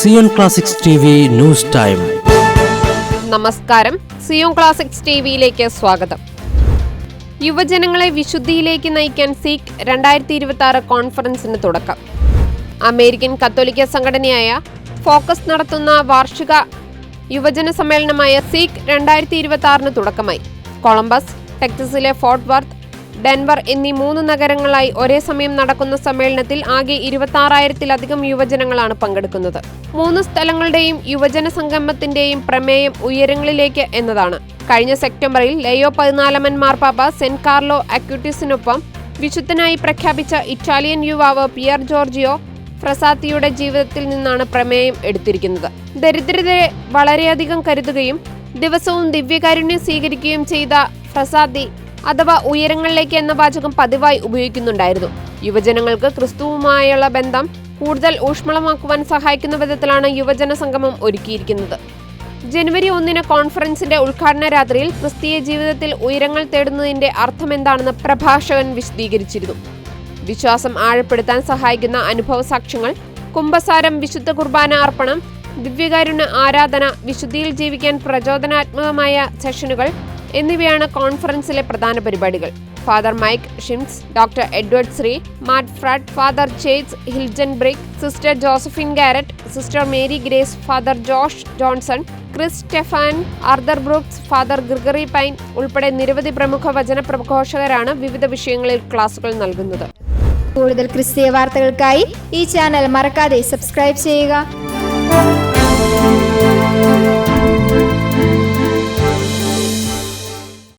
Zion Classics news time. നമസ്കാരം. Zion classics ടിവിയിലേക്ക് സ്വാഗതം. യുവജനങ്ങളെ വിശുദ്ധിയിലേക്ക് നയിക്കാൻ സീക്ക് രണ്ടായിരത്തി ഇരുപത്തി ആറ് കോൺഫറൻസിന് തുടക്കം. അമേരിക്കൻ കത്തോലിക്ക സംഘടനയായ ഫോക്കസ് നടത്തുന്ന വാർഷിക യുവജന സമ്മേളനമായ സീക്ക് രണ്ടായിരത്തി ഇരുപത്തി ആറിന് തുടക്കമായി. കൊളംബസ് ടെക്സസിലെ ഫോർട്ട് വർത്ത് ഡെൻവർ എന്നീ മൂന്ന് നഗരങ്ങളായി ഒരേ സമയം നടക്കുന്ന സമ്മേളനത്തിൽ ആകെ ഇരുപത്തി ആറായിരത്തിലധികം യുവജനങ്ങളാണ് പങ്കെടുക്കുന്നത്. മൂന്ന് സ്ഥലങ്ങളുടെയും യുവജന സംഗമത്തിന്റെയും പ്രമേയം ഉയരങ്ങളിലേക്ക് എന്നതാണ്. കഴിഞ്ഞ സെപ്റ്റംബറിൽ ലയോ പതിനാലമൻ മാർപ്പാപ്പ സെന്റ് കാർലോ അക്യൂട്ടിസിനൊപ്പം വിശുദ്ധനായി പ്രഖ്യാപിച്ച ഇറ്റാലിയൻ യുവാവ് പിയർ ജോർജിയോ ഫ്രസാത്തിയുടെ ജീവിതത്തിൽ നിന്നാണ് പ്രമേയം എടുത്തിരിക്കുന്നത്. ദരിദ്രരെ വളരെയധികം കരുതുകയും ദിവസവും ദിവ്യകാരുണ്യം സ്വീകരിക്കുകയും ചെയ്ത ഫ്രസാത്തി അഥവാ ഉയരങ്ങളിലേക്ക് എന്ന വാചകം പതിവായി ഉപയോഗിക്കുന്നുണ്ടായിരുന്നു. യുവജനങ്ങൾക്ക് ക്രിസ്തുവുമായുള്ള ബന്ധം കൂടുതൽ ഊഷ്മളമാക്കുവാൻ സഹായിക്കുന്ന വിധത്തിലാണ് യുവജന സംഗമം ഒരുക്കിയിരിക്കുന്നത്. ജനുവരി ഒന്നിന് കോൺഫറൻസിന്റെ ഉദ്ഘാടന രാത്രിയിൽ ക്രിസ്തീയ ജീവിതത്തിൽ ഉയരങ്ങൾ തേടുന്നതിന്റെ അർത്ഥം അർത്ഥമെന്താണെന്ന് പ്രഭാഷകൻ വിശദീകരിച്ചിരുന്നു. വിശ്വാസം ആഴപ്പെടുത്താൻ സഹായിക്കുന്ന അനുഭവ സാക്ഷ്യങ്ങൾ കുംഭസാരം വിശുദ്ധ കുർബാന അർപ്പണം ദിവ്യകാരുണ്യ ആരാധന വിശുദ്ധിയിൽ ജീവിക്കാൻ പ്രചോദനാത്മകമായ സെഷനുകൾ എന്നിവയാണ് കോൺഫറൻസിലെ പ്രധാന പരിപാടികൾ. Father Mike Schmitz Doctor Edward Sri Matt Fradd Father ചേറ്റ്സ് Hilgenbrink Sister Josephine Garrett Sister Mary Grace Father Josh Johnson Chris Stefan Arthur Brooks Father Gregory Pine ഉൾപ്പെടെ നിരവധി പ്രമുഖ വചന പ്രഘോഷകരാണ് വിവിധ വിഷയങ്ങളിൽ ക്ലാസുകൾ നൽകുന്നത്. കൂടുതൽ ക്രിസ്തീയ വാർത്തകൾക്കായി ഈ ചാനൽ മറക്കാതെ സബ്സ്ക്രൈബ് ചെയ്യുക.